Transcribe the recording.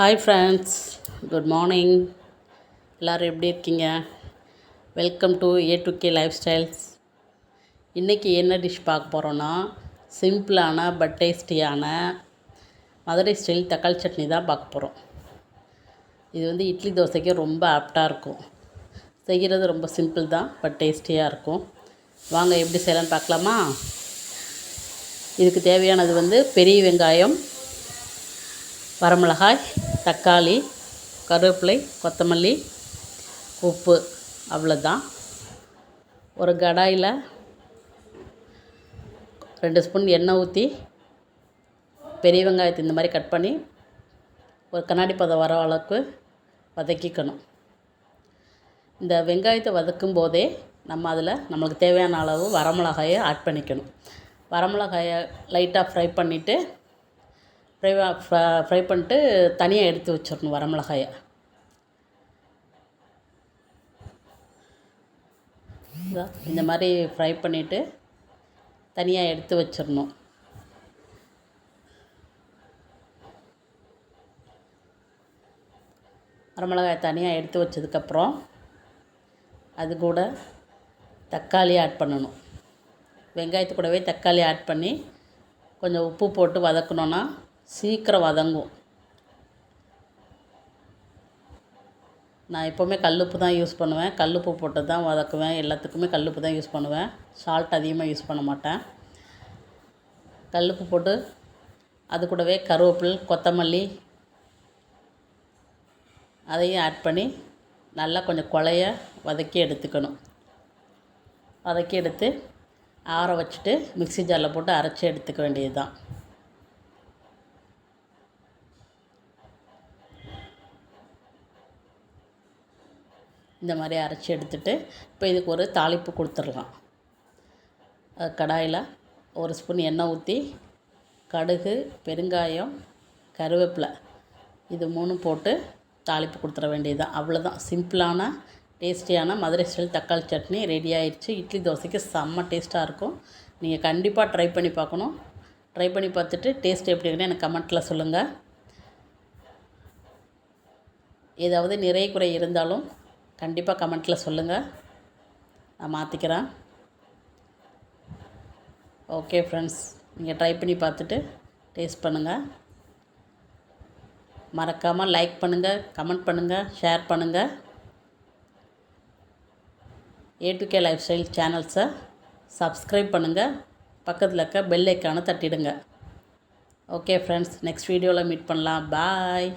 Hi friends good morning எல்லோரும் எப்படி இருக்கீங்க? Welcome to A to K life styles இன்றைக்கி என்ன டிஷ் பார்க்க போகிறோன்னா சிம்பிளான பட் டேஸ்டியான மதுரை ஸ்டைல் தக்காளி சட்னி தான் பார்க்க போகிறோம் இது வந்து இட்லி தோசைக்கு ரொம்ப ஆப்டாக இருக்கும். செய்கிறது ரொம்ப சிம்பிள் தான் பட் டேஸ்டியாக இருக்கும். வாங்க எப்படி செய்யலான்னு பார்க்கலாமா? இதுக்கு தேவையானது வந்து பெரிய வெங்காயம் வரமிளகாய் தக்காளி கருவேப்பிலை கொத்தமல்லி உப்பு அவ்வளோதான். ஒரு கடாயில் ரெண்டு ஸ்பூன் எண்ணெய் ஊற்றி பெரிய வெங்காயத்தை இந்த மாதிரி கட் பண்ணி ஒரு கண்ணாடி பதம் வர அளவுக்கு வதக்கிக்கணும். இந்த வெங்காயத்தை வதக்கும் போதே நம்ம அதில் நம்மளுக்கு தேவையான அளவு வரமிளகாயை ஆட் பண்ணிக்கணும். வரமிளகாயை லைட்டாக ஃப்ரை பண்ணிவிட்டு ஃப்ரை ஃப்ரை பண்ணிட்டு தனியாக எடுத்து வச்சிடணும் வரமிளகாயை இந்த மாதிரி ஃப்ரை பண்ணிவிட்டு தனியாக எடுத்து வச்சிடணும். வரமிளகாய் தனியாக எடுத்து வச்சதுக்கப்புறம் அது கூட தக்காளி ஆட் பண்ணணும். வெங்காயத்து கூடவே தக்காளி ஆட் பண்ணி கொஞ்சம் உப்பு போட்டு வதக்கணுன்னா சீக்கிரம் வதங்கும் நான் எப்போவுமே கல்லுப்பு தான் யூஸ் பண்ணுவேன். கல்லுப்பு போட்டு தான் வதக்குவேன். எல்லாத்துக்குமே கல்லுப்பு தான் யூஸ் பண்ணுவேன். சால்ட் அதிகமாக யூஸ் பண்ண மாட்டேன். கல்லுப்பு போட்டு அது கூடவே கருவேப்பில் கொத்தமல்லி அதையும் ஆட் பண்ணி நல்லா கொஞ்சம் குழைய வதக்கி எடுத்துக்கணும். வதக்கி எடுத்து ஆற வச்சுட்டு மிக்சி ஜாரில் போட்டு அரைச்சி எடுத்துக்க வேண்டியது தான் இந்த மாதிரி அரைச்சி எடுத்துகிட்டு இப்போ இதுக்கு ஒரு தாளிப்பு கொடுத்துடலாம். கடாயில் ஒரு ஸ்பூன் எண்ணெய் ஊற்றி கடுகு பெருங்காயம் கருவேப்பிலை இது மூணும் போட்டு தாளிப்பு கொடுத்துட வேண்டியது தான் அவ்வளோதான் சிம்பிளான டேஸ்டியான மதுரை ஸ்டைல் தக்காளி சட்னி ரெடி ஆயிடுச்சு இட்லி தோசைக்கு செம்ம டேஸ்ட்டாக இருக்கும். நீங்கள் கண்டிப்பாக ட்ரை பண்ணி பார்க்கணும். ட்ரை பண்ணி பார்த்துட்டு டேஸ்ட் எப்படி இருக்குன்னு எனக்கு கமெண்ட்டில் சொல்லுங்கள் ஏதாவது நிறைய குறை இருந்தாலும் கண்டிப்பாக கமெண்ட்டில் சொல்லுங்கள் நான் மாற்றிக்கிறேன் ஓகே ஃப்ரெண்ட்ஸ் நீங்கள் ட்ரை பண்ணி பார்த்துட்டு டேஸ்ட் பண்ணுங்கள் மறக்காமல் லைக் பண்ணுங்கள் கமெண்ட் பண்ணுங்கள் ஷேர் பண்ணுங்கள் A to K life style சேனல்ஸை subscribe பண்ணுங்கள் பக்கத்தில் இருக்க பெல் ஐக்கானை தட்டிடுங்க. ஓகே ஃப்ரெண்ட்ஸ் நெக்ஸ்ட் வீடியோவில் மீட் பண்ணலாம். பாய்